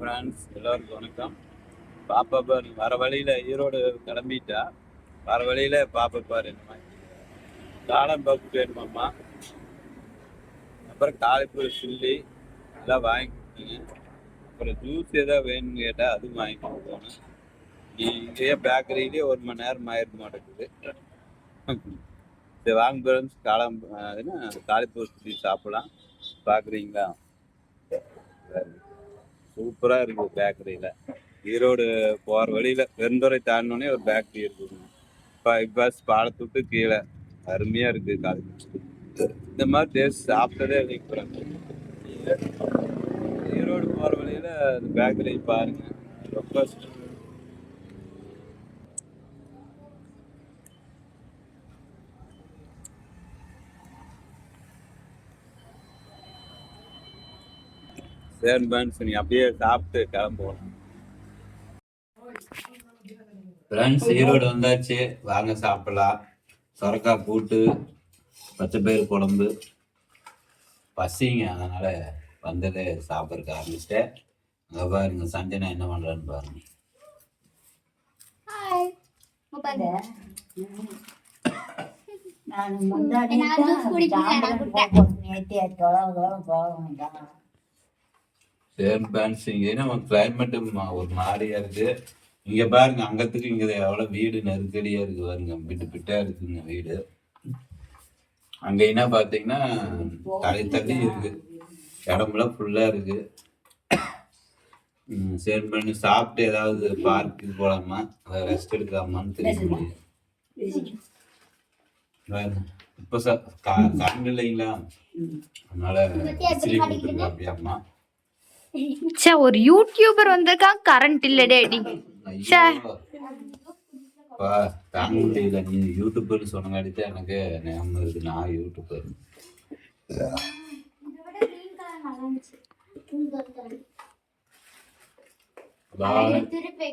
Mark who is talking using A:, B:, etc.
A: Friends எல்லோருக்கும் வணக்கம். பாப்பா பாரு வர வழியில் ஈரோடு கிளம்பிட்டா வர வழியில் பாப்பா பாரு இந்த மாதிரி. காளான் பப்பு வேணுமாம்மா? அப்புறம் காலிப்பூர் சில்லி எல்லாம் வாங்கி கொடுத்துங்க. அப்புறம் ஜூஸ் ஏதாவது வேணும்னு கேட்டால் அதுவும் வாங்கி கொடுக்கணும். நீ இதே பேக்கரியிலே ஒரு மணி நேரம் ஆயிருக்க மாட்டேங்குது. சரி வாங்க ஃப்ரெண்ட்ஸ் காளான் காலிப்பூர் சில்லி சாப்பிடலாம். பார்க்குறீங்களா சூப்பராக இருக்குது பேக்கரியில் ஈரோடு போகிற வழியில் பெருந்துறை தாண்டினோடனே ஒரு பேக்கரி இருக்குதுங்க இப்போ பாலத்துட்டு கீழே. அருமையாக இருக்குது காலேஜ் இந்த மாதிரி டேஸ்ட் சாப்பிட்டதே நிற்கிறேன் ஈரோடு போகிற வழியில் அந்த பேக்கரி பாருங்கள் ரொம்ப சு- சரி பேன்ஸ் நீ அப்படியே சாப்பிட்டு கிளம்புவோம். ஃப்ரெண்ட்ஸ் ஈரோடு வந்தாச்சு. வாங்க சாப்பிடலாம். சொரக்காய் கூட்டு பச்சை பயிர் குழம்பு. பசிங்க அதனால வந்ததே சாப்பிட்றதுக்கு ஆரம்பிச்சிட்டேன். அங்கே பாருங்க சஞ்சனா என்ன பண்ணுறான்னு பாருங்க.
B: நான் முந்தாடி
C: நான் juice குடிக்கிறேன், நான் குடிக்கிறேன்.
B: நேத்திய தொலைவு தொலைவு போக வேண்டாம்
A: சேம் பேன்ஸ் இங்கே நம்ம கிளைமேட்டு ஒரு மாதிரியா இருக்கு. இங்க பாருங்க அங்கத்துக்கு இங்க எவ்வளவு வீடு நெருக்கடியா இருக்கு பாருங்க. பிட்டு பிட்டா இருக்குங்க வீடு. அங்க என்ன பாத்தீங்கன்னா தள்ளி தள்ளி இருக்கு. இடமெல்லாம் ஃபுல்லா இருக்கு. சரி பண்ணி சாப்பிட்டு ஏதாவது பார்க்கு போலாமா? ரெஸ்ட் எடுக்கலாமான்னு தெரியல பாருங்க. இப்ப ச- கா- கரண்ட் இல்லைங்களா? அதனால விசிறி
D: ச்சே ஒரு யூடியூபர் வந்திருக்கான் கரண்ட் இல்ல டேடி ச்சே.
A: ஐயோ. அப்பா, தாங்க முடியல நீ யூடியூபர் சொன்னங்காட்டி தான் எனக்கு ஞாபகம் இருக்கு நான் யூடியூபர்
C: திருப்பி